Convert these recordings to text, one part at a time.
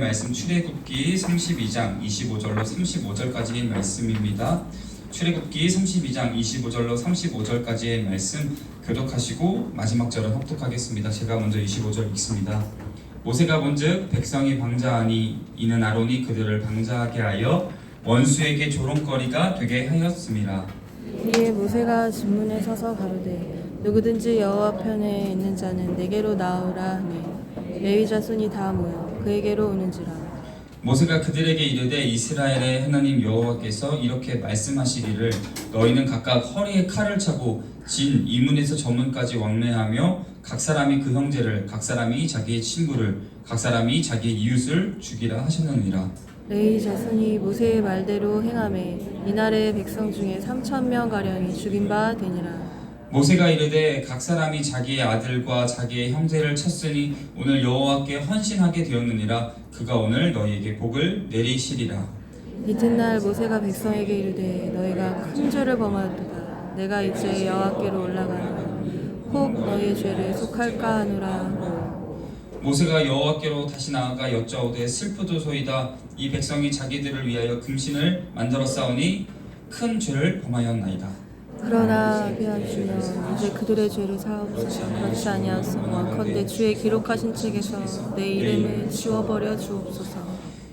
말씀 출애굽기 32장 25절로 35절까지의 말씀입니다. 출애굽기 32장 25절로 35절까지의 말씀 교독하시고 마지막 절은 합독하겠습니다. 제가 먼저 25절 읽습니다. 모세가 본즉 백성이 방자하니 이는 아론이 그들을 방자하게 하여 원수에게 조롱거리가 되게 하였음이라. 이에 모세가 진문에 서서 가로되 누구든지 여호와 편에 있는 자는 내게로 나오라 하니 레위 자손이 다 모여 그에게로 오는지라. 모세가 그들에게 이르되 이스라엘의 하나님 여호와께서 이렇게 말씀하시기를 너희는 각각 허리에 칼을 차고 진 이문에서 저문까지 왕래하며 각 사람이 그 형제를 각 사람이 자기의 친구를 각 사람이 자기의 이웃을 죽이라 하셨느니라. 레위 자손이 모세의 말대로 행함에 이날의 백성 중에 삼천 명 가량이 죽인 바 되니라 모세가 이르되 각 사람이 자기의 아들과 자기의 형제를 쳤으니 오늘 여호와께 헌신하게 되었느니라. 그가 오늘 너희에게 복을 내리시리라. 이튿날 모세가 백성에게 이르되 너희가 큰 죄를 범하도다. 내가 이제 여호와께로 올라가니 혹 너희의 죄를 속할까 하노라. 모세가 여호와께로 다시 나아가 여짜오되 슬프도소이다. 이 백성이 자기들을 위하여 금신을 만들어 싸우니 큰 죄를 범하였나이다 그러나 피하주여 이제 그들의 죄를 사옵소서 그렇지 아니하소서 원컨대 주의 기록하신 책에서 내 이름을 지워버려 주옵소서.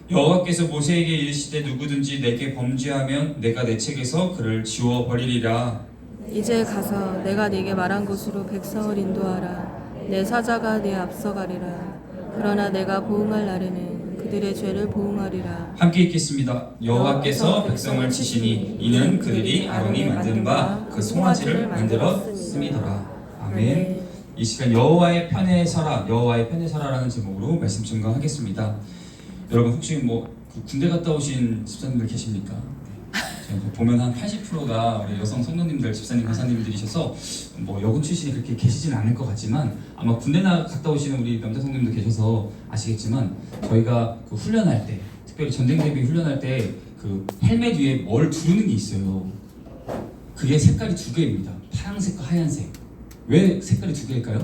여호와께서 모세에게 이르시되 누구든지 내게 범죄하면 내가 내 책에서 그를 지워 버리리라. 이제 가서 내가 네게 말한 곳으로 백성을 인도하라. 내 사자가 네 앞서가리라. 그러나 내가 보응할 날에는 그들의 죄를 보응하리라. 함께 읽겠습니다. 여호와께서 백성을 치시니 이는 그들이 아론이 만든 바 그 송아지를 만들었음이더라. 아멘. 이 시간 여호와의 편에 서라 여호와의 편에 서라라는 제목으로 말씀 증거하겠습니다. 여러분 혹시 뭐그 군대 갔다 오신 집사님들 계십니까? 제가 보면 한 80%가 우리 여성 성도님들 집사님 간사님들이셔서 뭐 여군 출신이 그렇게 계시진 않을 것 같지만 아마 군대 나 갔다 오시는 우리 남자 성도님도 계셔서 아시겠지만 저희가 그 훈련할 때 특별히 전쟁 대비 훈련할 때 그 헬멧 위에 뭘 두르는 게 있어요. 그게 색깔이 두 개입니다. 파란색과 하얀색. 왜 색깔이 두 개일까요?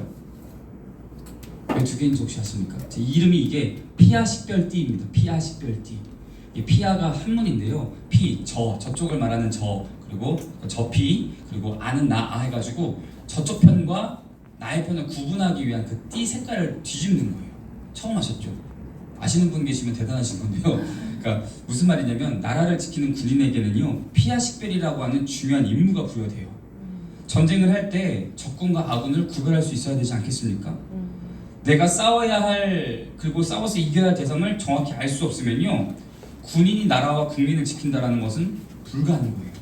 왜 두 개인지 혹시 아십니까? 제 이름이 이게 피아 식별띠입니다. 피아 식별띠. 이 피아가 한문인데요. 피, 저, 저쪽을 말하는 저, 그리고 저피, 그리고 아는 나, 아 해가지고 저쪽 편과 나의 편을 구분하기 위한 그 띠 색깔을 뒤집는 거예요. 처음 하셨죠? 아시는 분 계시면 대단하신 건데요. 그러니까 무슨 말이냐면 나라를 지키는 군인에게는요 피아 식별이라고 하는 중요한 임무가 부여돼요. 전쟁을 할 때 적군과 아군을 구별할 수 있어야 되지 않겠습니까? 내가 싸워야 할 그리고 싸워서 이겨야 할 대상을 정확히 알 수 없으면요 군인이 나라와 국민을 지킨다라는 것은 불가능한 거예요.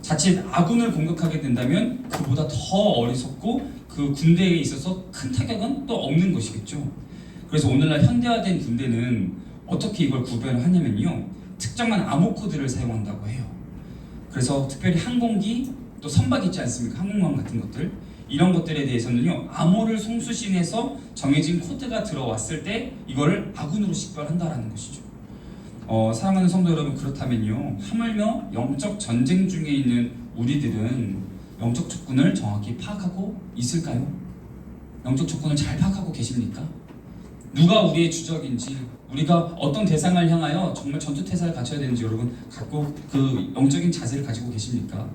자칫 아군을 공격하게 된다면 그보다 더 어리석고 그 군대에 있어서 큰 타격은 또 없는 것이겠죠. 그래서 오늘날 현대화된 군대는 어떻게 이걸 구별을 하냐면요 특정한 암호 코드를 사용한다고 해요. 그래서 특별히 항공기 또 선박 있지 않습니까? 항공모함 같은 것들 이런 것들에 대해서는요 암호를 송수신해서 정해진 코드가 들어왔을 때 이거를 아군으로 식별한다라는 것이죠. 어, 사랑하는 성도 여러분 그렇다면요 하물며 영적 전쟁 중에 있는 우리들은 영적 적군을 정확히 파악하고 있을까요? 영적 적군을 잘 파악하고 계십니까? 누가 우리의 주적인지 우리가 어떤 대상을 향하여 정말 전투 태세를 갖춰야 되는지 여러분 갖고 그 영적인 자세를 가지고 계십니까?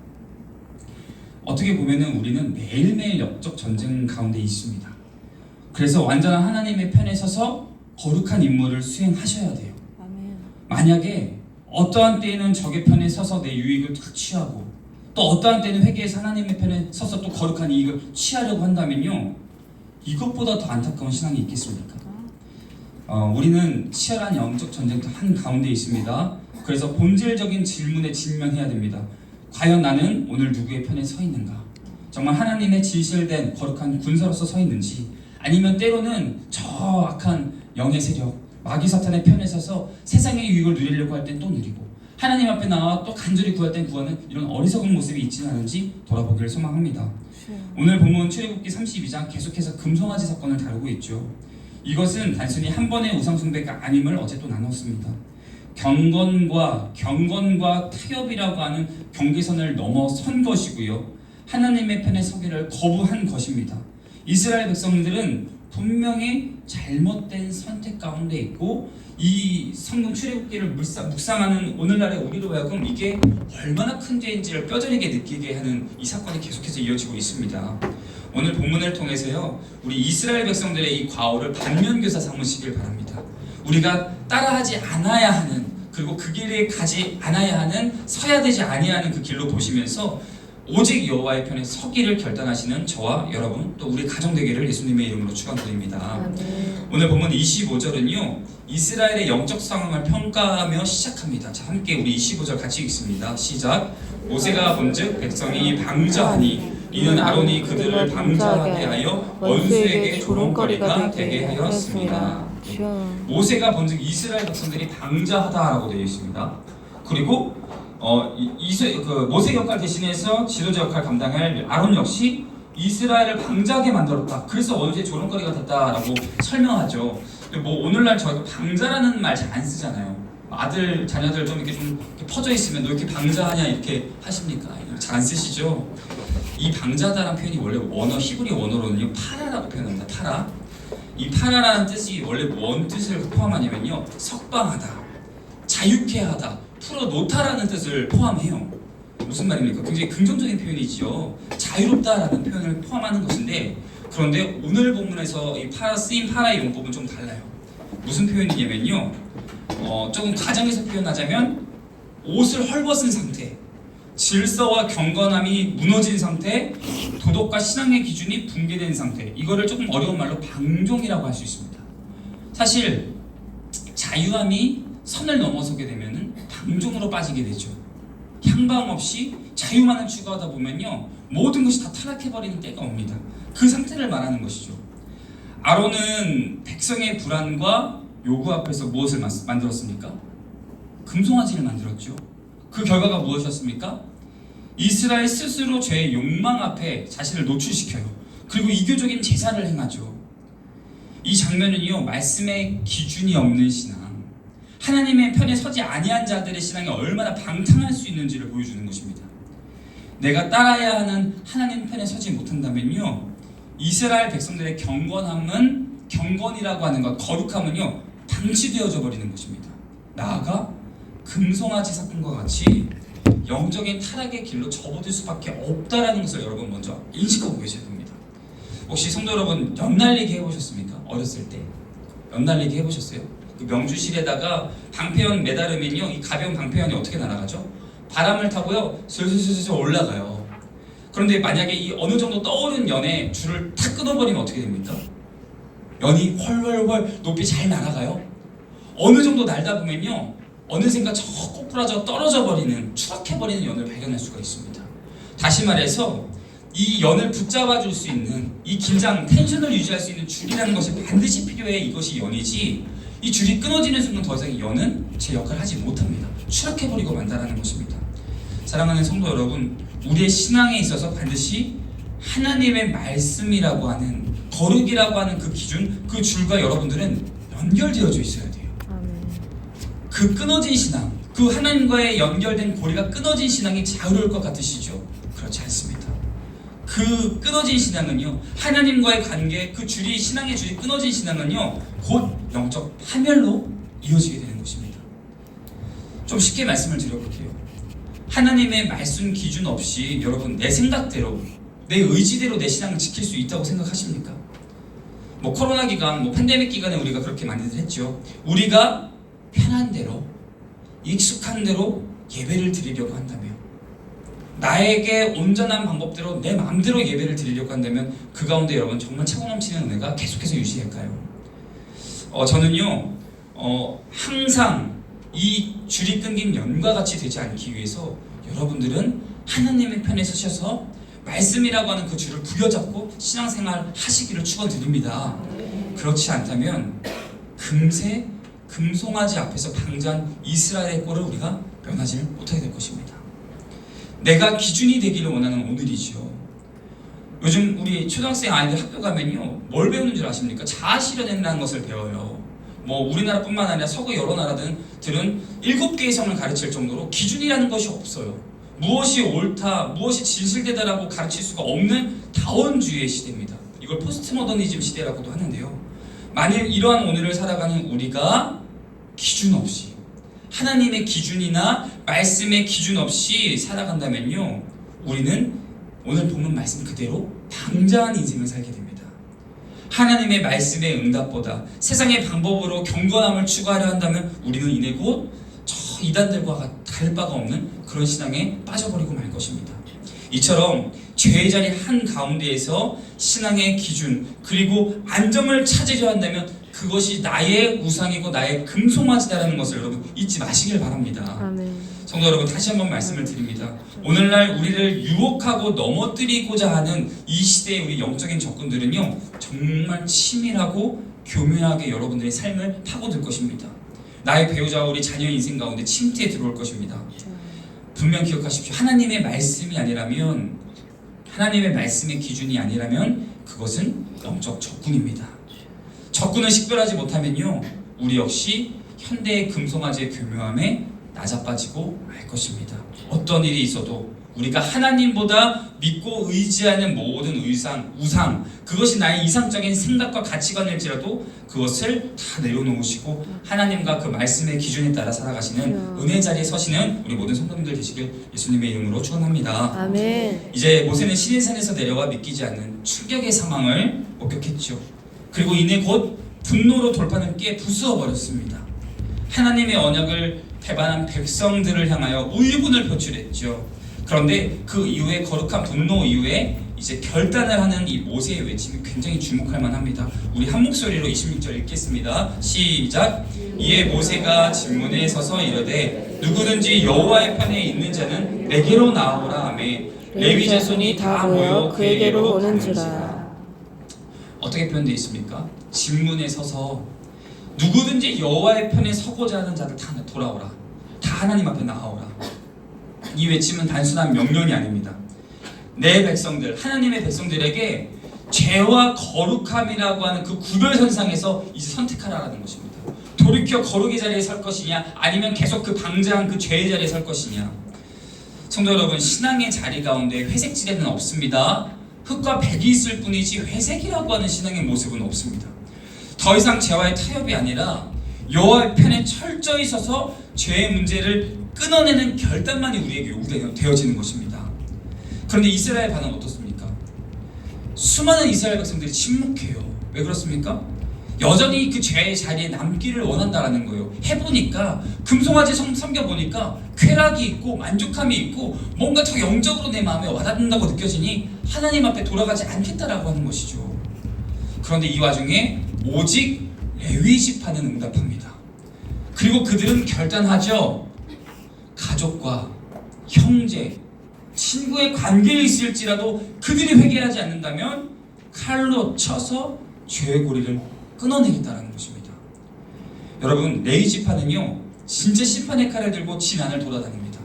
어떻게 보면은 우리는 매일매일 영적 전쟁 가운데 있습니다. 그래서 완전한 하나님의 편에 서서 거룩한 임무를 수행하셔야 돼요. 만약에 어떠한 때에는 적의 편에 서서 내 유익을 탁 취하고 또 어떠한 때는 회개해서 하나님의 편에 서서 또 거룩한 이익을 취하려고 한다면요 이것보다 더 안타까운 신앙이 있겠습니까? 어, 우리는 치열한 영적 전쟁터 한 가운데 있습니다. 그래서 본질적인 질문에 직면해야 됩니다. 과연 나는 오늘 누구의 편에 서 있는가? 정말 하나님의 진실된 거룩한 군사로서 서 있는지 아니면 때로는 저 악한 영의 세력 마귀 사탄의 편에 서서 세상의 유익을 누리려고 할 땐 또 누리고 하나님 앞에 나와 또 간절히 구할 땐 구하는 이런 어리석은 모습이 있지는 않은지 돌아보기를 소망합니다. 주여 오늘 본문 출애굽기 32장 계속해서 금송아지 사건을 다루고 있죠. 이것은 단순히 한 번의 우상 숭배가 아님을 어제 또 나눴습니다. 경건과 경건과 타협이라고 하는 경계선을 넘어선 것이고요. 하나님의 편에 서기를 거부한 것입니다. 이스라엘 백성들은 분명히 잘못된 선택 가운데 있고 이 성경 출애굽기를 묵상, 묵상하는 오늘날의 우리로 하여금 이게 얼마나 큰 죄인지를 뼈저리게 느끼게 하는 이 사건이 계속해서 이어지고 있습니다. 오늘 본문을 통해서요 우리 이스라엘 백성들의 이 과오를 반면교사 삼으시길 바랍니다. 우리가 따라하지 않아야 하는 그리고 그 길에 가지 않아야 하는 서야 되지 아니하는 그 길로 보시면서 오직 여호와의 편에 서기를 결단하시는 저와 여러분 또 우리 가정 되기를 예수님의 이름으로 축원드립니다. 아멘. 오늘 본문 25절은요 이스라엘의 영적 상황을 평가하며 시작합니다. 자 함께 우리 25절 같이 읽습니다. 시작. 모세가 본즉 백성이 방자하니 이는 아론이 그들을 방자하게 하여 원수에게 조롱거리가 되게 하였습니다. 모세가 본즉 이스라엘 백성들이 방자하다라고 되어 있습니다. 그리고 어, 이, 이스, 그 모세 역할 대신해서 지도자 역할 감당할 아론 역시 이스라엘을 방자하게 만들었다. 그래서 원수의 조롱거리가 됐다라고 설명하죠. 뭐 오늘날 저희가 방자라는 말 잘 안 쓰잖아요. 아들 자녀들 좀 이렇게 좀 이렇게 퍼져 있으면 너 이렇게 방자하냐 이렇게 하십니까? 잘 안 쓰시죠? 이 방자다라는 표현이 원래 원어 히브리 원어로는요 파라라고 표현합니다. 파라. 이 파라라는 뜻이 원래 뭔 뜻을 포함하냐면요 석방하다, 자유케 하다, 풀어놓다라는 뜻을 포함해요. 무슨 말입니까? 굉장히 긍정적인 표현이지요. 자유롭다라는 표현을 포함하는 것인데 그런데 오늘 본문에서 이 파라 쓰인 파라의 용법은 좀 달라요. 무슨 표현이냐면요. 어, 조금 가정에서 표현하자면 옷을 헐벗은 상태, 질서와 경건함이 무너진 상태, 도덕과 신앙의 기준이 붕괴된 상태. 이거를 조금 어려운 말로 방종이라고 할 수 있습니다. 사실 자유함이 선을 넘어서게 되면 은 방종으로 빠지게 되죠. 향방 없이 자유만을 추구하다 보면요 모든 것이 다 타락해버리는 때가 옵니다. 그 상태를 말하는 것이죠. 아론은 백성의 불안과 요구 앞에서 무엇을 만- 만들었습니까? 금송아지를 만들었죠. 그 결과가 무엇이었습니까? 이스라엘 스스로 죄의 욕망 앞에 자신을 노출시켜요. 그리고 이교적인 제사를 행하죠. 이 장면은요 말씀의 기준이 없는 신앙, 하나님의 편에 서지 아니한 자들의 신앙이 얼마나 방탕할 수 있는지를 보여주는 것입니다. 내가 따라야 하는 하나님 편에 서지 못한다면요 이스라엘 백성들의 경건함은 경건이라고 하는 것, 거룩함은요 방치되어져 버리는 것입니다. 나아가 금송아지 사건과 같이 영적인 타락의 길로 접어들 수밖에 없다라는 것을 여러분 먼저 인식하고 계셔야 됩니다. 혹시 성도 여러분 연날리기 해보셨습니까? 어렸을 때 연날리기 해보셨어요? 그 명주실에다가 방패연 매달으면요 이 가벼운 방패연이 어떻게 날아가죠? 바람을 타고요 슬슬슬슬 올라가요. 그런데 만약에 이 어느 정도 떠오른 연에 줄을 탁 끊어버리면 어떻게 됩니까? 연이 훨훨훨 높이 잘 날아가요. 어느 정도 날다 보면요 어느샌가 저 꼬꾸라져 떨어져 버리는 추락해 버리는 연을 발견할 수가 있습니다. 다시 말해서 이 연을 붙잡아 줄 수 있는 이 긴장 텐션을 유지할 수 있는 줄이라는 것이 반드시 필요해 이것이 연이지 이 줄이 끊어지는 순간 더 이상 이 연은 제 역할을 하지 못합니다. 추락해 버리고 만다라는 것입니다. 사랑하는 성도 여러분, 우리의 신앙에 있어서 반드시 하나님의 말씀이라고 하는 거룩이라고 하는 그 기준, 그 줄과 여러분들은 연결되어져 있어야 돼요. 그 끊어진 신앙, 그 하나님과의 연결된 고리가 끊어진 신앙이 자유로울 것 같으시죠? 그렇지 않습니다. 그 끊어진 신앙은요, 하나님과의 관계, 그 줄이, 신앙의 줄이 끊어진 신앙은요, 곧 영적 파멸로 이어지게 되는 것입니다. 좀 쉽게 말씀을 드려볼게요. 하나님의 말씀 기준 없이 여러분 내 생각대로, 내 의지대로 내 신앙을 지킬 수 있다고 생각하십니까? 뭐 코로나 기간, 뭐 팬데믹 기간에 우리가 그렇게 많이들 했죠. 우리가 편한 대로 익숙한 대로 예배를 드리려고 한다면 나에게 온전한 방법대로 내 마음대로 예배를 드리려고 한다면 그 가운데 여러분 정말 차고 넘치는 은혜가 계속해서 유지될까요? 어, 저는요 어, 항상 이 줄이 끊긴 연과 같이 되지 않기 위해서 여러분들은 하나님의 편에 서셔서 말씀이라고 하는 그 줄을 부여잡고 신앙생활 하시기를 축원드립니다. 그렇지 않다면 금세 금송아지 앞에서 방자한 이스라엘의 꼴을 우리가 면하지 못하게 될 것입니다. 내가 기준이 되기를 원하는 오늘이죠. 요즘 우리 초등학생 아이들 학교 가면요 뭘 배우는 줄 아십니까? 자아 실현이라는 것을 배워요. 뭐 우리나라뿐만 아니라 서구 여러 나라들은 일곱 개의 성을 가르칠 정도로 기준이라는 것이 없어요. 무엇이 옳다, 무엇이 진실되다라고 가르칠 수가 없는 다원주의의 시대입니다. 이걸 포스트 모더니즘 시대라고도 하는데요. 만일 이러한 오늘을 살아가는 우리가 기준 없이 하나님의 기준이나 말씀의 기준 없이 살아간다면요. 우리는 오늘 본문 말씀 그대로 방자한 인생을 살게 됩니다. 하나님의 말씀의 응답보다 세상의 방법으로 경건함을 추구하려 한다면 우리는 이내 곧 저 이단들과 다를 바가 없는 그런 신앙에 빠져버리고 말 것입니다. 이처럼 죄의 자리 한 가운데에서 신앙의 기준 그리고 안정을 찾으려 한다면 그것이 나의 우상이고 나의 금송아지다라는 것을 여러분 잊지 마시길 바랍니다. 아멘. 성도 여러분 다시 한번 말씀을 드립니다. 오늘날 우리를 유혹하고 넘어뜨리고자 하는 이 시대의 우리 영적인 적군들은요 정말 치밀하고 교묘하게 여러분들의 삶을 파고들 것입니다. 나의 배우자와 우리 자녀 인생 가운데 침투에 들어올 것입니다. 분명 기억하십시오. 하나님의 말씀이 아니라면 하나님의 말씀의 기준이 아니라면 그것은 영적 적군입니다. 적군을 식별하지 못하면요 우리 역시 현대의 금송아지의 교묘함에 낮아빠지고 말 것입니다. 어떤 일이 있어도 우리가 하나님보다 믿고 의지하는 모든 의상, 우상, 그것이 나의 이상적인 생각과 가치관일지라도 그것을 다 내려놓으시고 하나님과 그 말씀의 기준에 따라 살아가시는 은혜 자리에 서시는 우리 모든 성도님들 되시길 예수님의 이름으로 축원합니다. 아멘. 이제 모세는 시내산에서 내려와 믿기지 않는 충격의 상황을 목격했죠. 그리고 이내 곧 분노로 돌파는 깨 부수어 버렸습니다. 하나님의 언약을 배반한 백성들을 향하여 울분을 표출했죠. 그런데 그 이후에 거룩한 분노 이후에 이제 결단을 하는 이 모세의 외침이 굉장히 주목할 만합니다. 우리 한 목소리로 26절 읽겠습니다. 시작. 이에 모세가 진문에 서서 이르되 누구든지 여호와의 편에 있는 자는 내게로 나오라 하매 레위 자손이 다 모여 그에게로 오는지라. 어떻게 표현되어 있습니까? 진문에 서서 누구든지 여호와의 편에 서고자 하는 자들 다 돌아오라. 다 하나님 앞에 나아오라. 이 외침은 단순한 명령이 아닙니다. 내 백성들, 하나님의 백성들에게 죄와 거룩함이라고 하는 그 구별선상에서 이제 선택하라는 것입니다. 돌이켜 거룩의 자리에 설 것이냐, 아니면 계속 그 방자한 그 죄의 자리에 설 것이냐. 성도 여러분, 신앙의 자리 가운데 회색 지대는 없습니다. 흙과 백이 있을 뿐이지 회색이라고 하는 신앙의 모습은 없습니다. 더 이상 죄와의 타협이 아니라 여호와의 편에 철저히 서서 죄의 문제를 끊어내는 결단만이 우리에게 요구되어- 되어지는 것입니다. 그런데 이스라엘 반응 어떻습니까? 수많은 이스라엘 백성들이 침묵해요. 왜 그렇습니까? 여전히 그 죄의 자리에 남기를 원한다라는 거예요. 해보니까 금송아지 섬- 섬겨보니까 쾌락이 있고 만족함이 있고 뭔가 더 영적으로 내 마음에 와닿는다고 느껴지니 하나님 앞에 돌아가지 않겠다라고 하는 것이죠. 그런데 이 와중에 오직 레위 지파는 응답합니다. 그리고 그들은 결단하죠. 가족과 형제, 친구의 관계에 있을지라도 그들이 회개하지 않는다면 칼로 쳐서 죄의 고리를 끊어내겠다는 것입니다. 여러분 레위 지파는요 진짜 심판의 칼을 들고 진안을 돌아다닙니다.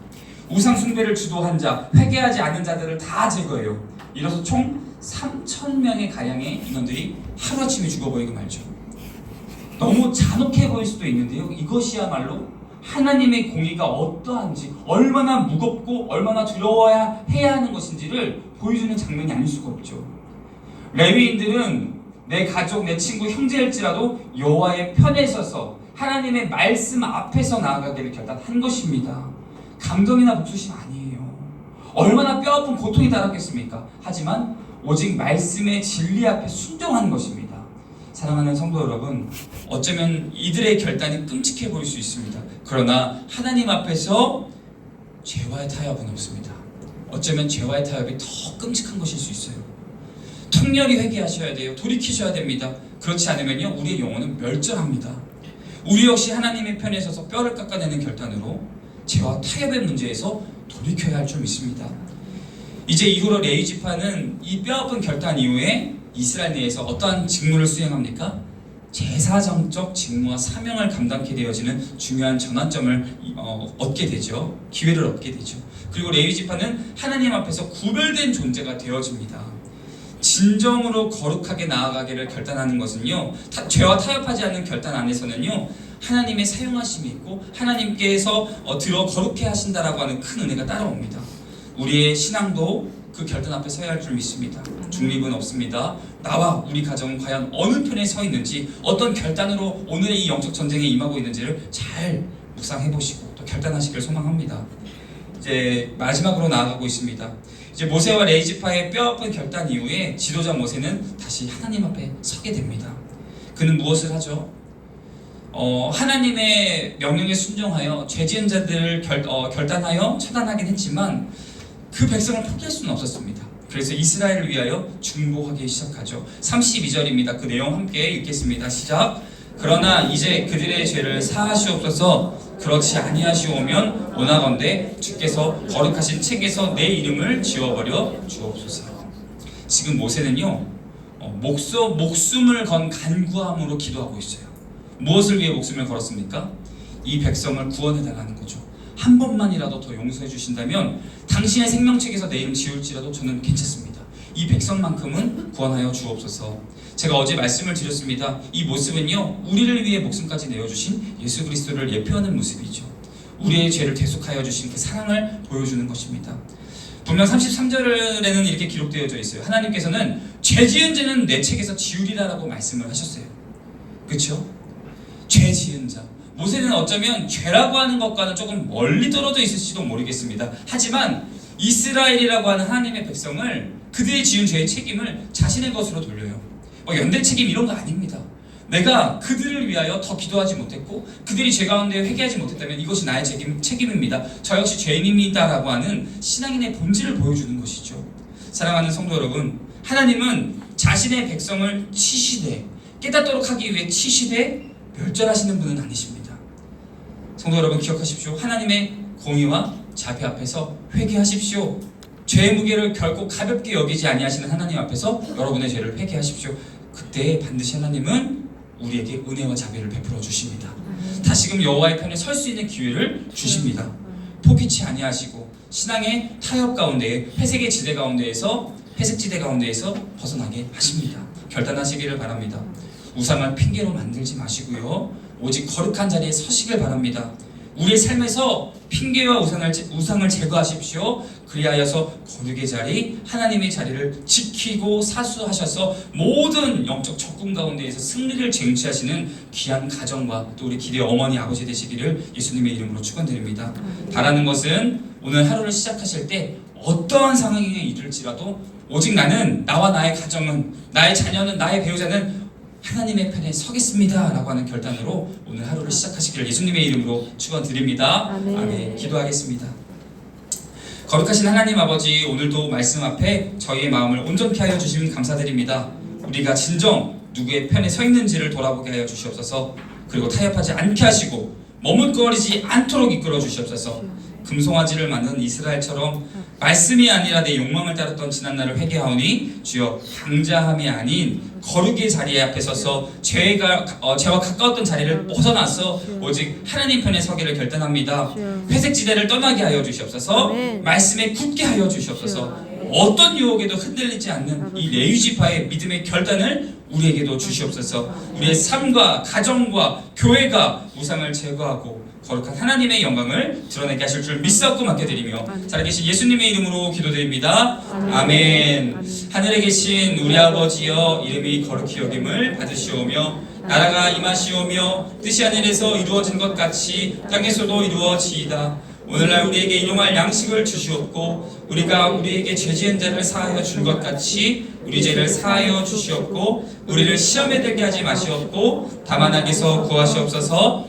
우상 숭배를 주도한 자, 회개하지 않는 자들을 다 제거해요. 이로써 총 3천 명의 가량의 인원들이 하루아침에 죽어버리고 말죠. 너무 잔혹해 보일 수도 있는데요. 이것이야말로 하나님의 공의가 어떠한지, 얼마나 무겁고 얼마나 두려워야 해야 하는 것인지를 보여주는 장면이 아닐 수가 없죠. 레위인들은 내 가족, 내 친구, 형제일지라도 여호와의 편에 서서 하나님의 말씀 앞에서 나아가기를 결단한 것입니다. 감동이나 복수심 아니에요. 얼마나 뼈아픈 고통이 달았겠습니까? 하지만 오직 말씀의 진리 앞에 순종한 것입니다. 사랑하는 성도 여러분, 어쩌면 이들의 결단이 끔찍해 보일 수 있습니다. 그러나 하나님 앞에서 죄와의 타협은 없습니다. 어쩌면 죄와의 타협이 더 끔찍한 것일 수 있어요. 통렬히 회개하셔야 돼요. 돌이키셔야 됩니다. 그렇지 않으면요, 우리의 영혼은 멸절합니다. 우리 역시 하나님의 편에 서서 뼈를 깎아내는 결단으로 죄와 타협의 문제에서 돌이켜야 할 줄 믿습니다. 이제 이후로 레위 지파는 이 뼈아픈 결단 이후에 이스라엘 내에서 어떠한 직무를 수행합니까? 제사정적 직무와 사명을 감당케 되어지는 중요한 전환점을 어, 얻게 되죠. 기회를 얻게 되죠. 그리고 레위 지파는 하나님 앞에서 구별된 존재가 되어집니다. 진정으로 거룩하게 나아가기를 결단하는 것은요, 타- 죄와 타협하지 않는 결단 안에서는요, 하나님의 사용하심이 있고 하나님께서 어, 들어 거룩해 하신다라고 하는 큰 은혜가 따라옵니다. 우리의 신앙도 그 결단 앞에 서야 할 줄 믿습니다. 중립은 없습니다. 나와 우리 가정은 과연 어느 편에 서 있는지 어떤 결단으로 오늘의 이 영적 전쟁에 임하고 있는지를 잘 묵상해 보시고 또 결단하시길 소망합니다. 이제 마지막으로 나아가고 있습니다. 이제 모세와 레이지파의 뼈아픈 결단 이후에 지도자 모세는 다시 하나님 앞에 서게 됩니다. 그는 무엇을 하죠? 어, 하나님의 명령에 순종하여 죄 지은 자들을 결, 어, 결단하여 처단하긴 했지만 그 백성을 포기할 수는 없었습니다. 그래서 이스라엘을 위하여 중보하기 시작하죠. 32절입니다. 그 내용 함께 읽겠습니다. 시작. 그러나 이제 그들의 죄를 사하시옵소서 그렇지 아니하시오면 원하건대 주께서 거룩하신 책에서 내 이름을 지워버려 주옵소서. 지금 모세는요 어, 목소, 목숨을 건 간구함으로 기도하고 있어요. 무엇을 위해 목숨을 걸었습니까? 이 백성을 구원해 달라는 거죠. 한 번만이라도 더 용서해 주신다면 당신의 생명책에서 내 이름 지울지라도 저는 괜찮습니다. 이 백성만큼은 구원하여 주옵소서. 제가 어제 말씀을 드렸습니다. 이 모습은요, 우리를 위해 목숨까지 내어주신 예수 그리스도를 예표하는 모습이죠. 우리의 죄를 대속하여 주신 그 사랑을 보여주는 것입니다. 분명 33절에는 이렇게 기록되어져 있어요. 하나님께서는 죄 지은 죄는 내 책에서 지우리라라고 말씀을 하셨어요. 그렇죠? 죄 지은 자. 모세는 어쩌면 죄라고 하는 것과는 조금 멀리 떨어져 있을지도 모르겠습니다. 하지만 이스라엘이라고 하는 하나님의 백성을 그들이 지은 죄의 책임을 자신의 것으로 돌려요. 뭐 연대 책임 이런 거 아닙니다. 내가 그들을 위하여 더 기도하지 못했고 그들이 죄 가운데 회개하지 못했다면 이것이 나의 책임, 책임입니다. 저 역시 죄인입니다라고 하는 신앙인의 본질을 보여주는 것이죠. 사랑하는 성도 여러분, 하나님은 자신의 백성을 치시되 깨닫도록 하기 위해 치시되 멸절하시는 분은 아니십니다. 성도 여러분 기억하십시오. 하나님의 공의와 자비 앞에서 회개하십시오. 죄의 무게를 결코 가볍게 여기지 아니하시는 하나님 앞에서 여러분의 죄를 회개하십시오. 그때 반드시 하나님은 우리에게 은혜와 자비를 베풀어 주십니다. 다시금 여호와의 편에 설 수 있는 기회를 주십니다. 포기치 아니하시고 신앙의 타협 가운데 회색의 지대 가운데에서 회색 지대 가운데에서 벗어나게 하십니다. 결단하시기를 바랍니다. 우상을 핑계로 만들지 마시고요. 오직 거룩한 자리에 서시길 바랍니다. 우리의 삶에서 핑계와 우상을, 제- 우상을 제거하십시오. 그리하여서 거룩의 자리, 하나님의 자리를 지키고 사수하셔서 모든 영적 적군 가운데에서 승리를 쟁취하시는 귀한 가정과 또 우리 기대 어머니 아버지 되시기를 예수님의 이름으로 축원드립니다. 바라는 것은 오늘 하루를 시작하실 때 어떠한 상황에 이를지라도 오직 나는 나와 나의 가정은 나의 자녀는 나의 배우자는 하나님의 편에 서겠습니다 라고 하는 결단으로 오늘 하루를 시작하시기를 예수님의 이름으로 축원드립니다. 아멘. 아멘. 기도하겠습니다. 거룩하신 하나님 아버지 오늘도 말씀 앞에 저희의 마음을 온전케 하여 주시면 감사드립니다. 우리가 진정 누구의 편에 서 있는지를 돌아보게 하여 주시옵소서. 그리고 타협하지 않게 하시고 머뭇거리지 않도록 이끌어 주시옵소서. 금송아지를 만든 이스라엘처럼 말씀이 아니라 내 욕망을 따랐던 지난 날을 회개하오니 주여 방자함이 아닌 거룩의 자리에 앞에 서서 죄가 어, 죄와 가까웠던 자리를 벗어나서 오직 하나님 편에 서기를 결단합니다. 회색 지대를 떠나게 하여 주시옵소서. 말씀에 굳게 하여 주시옵소서. 어떤 유혹에도 흔들리지 않는 이 레위지파의 믿음의 결단을 우리에게도 주시옵소서. 우리의 삶과 가정과 교회가 우상을 제거하고 거룩한 하나님의 영광을 드러내게 하실 줄 믿사옵고 맡겨드리며 살아계신 예수님의 이름으로 기도드립니다. 아멘. 하늘에 계신 우리 아버지여 이름이 거룩히 여김을 받으시오며 나라가 임하시오며 뜻이 하늘에서 이루어진 것 같이 땅에서도 이루어지이다. 오늘날 우리에게 일용할 양식을 주시옵고 우리가 우리에게 죄 지은 자를 사하여 준 것 같이 우리 죄를 사하여 주시옵고 우리를 시험에 들게 하지 마시옵고 다만 악에서 구하시옵소서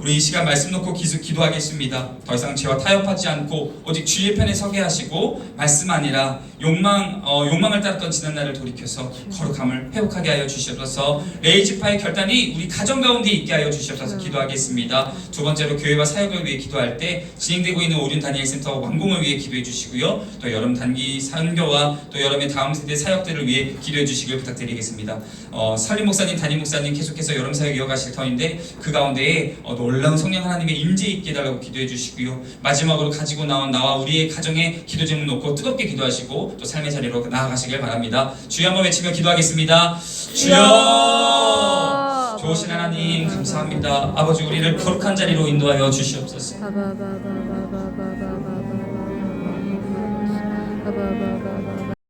우리 이 시간 말씀 놓고 기수, 기도하겠습니다. 더 이상 죄와 타협하지 않고 오직 주의 편에 서게 하시고 말씀 아니라 욕망 어, 욕망을 따랐던 지난 날을 돌이켜서 거룩함을 회복하게 하여 주시옵소서. 레이지파의 결단이 우리 가정 가운데 있게 하여 주시옵소서. 기도하겠습니다. 두 번째로 교회와 사역을 위해 기도할 때 진행되고 있는 오륜 다니엘 센터 완공을 위해 기도해 주시고요. 또 여름 단기 선교와 또 여름의 다음 세대 사역들을 위해 기도해 주시길 부탁드리겠습니다. 어, 설림 목사님, 담임 목사님 계속해서 여름 사역 이어가실 터인데 그 가운데에 어, 놀라운 성령 하나님의 임재 있게 해달라고 기도해 주시고요. 마지막으로 가지고 나온 나와 우리의 가정에 기도 제목 놓고 뜨겁게 기도하시고 또 삶의 자리로 나아가시길 바랍니다. 주여 한번 외치며 기도하겠습니다. 주여! 좋으신 하나님 감사합니다. 아버지 우리를 거룩한 자리로 인도하여 주시옵소서.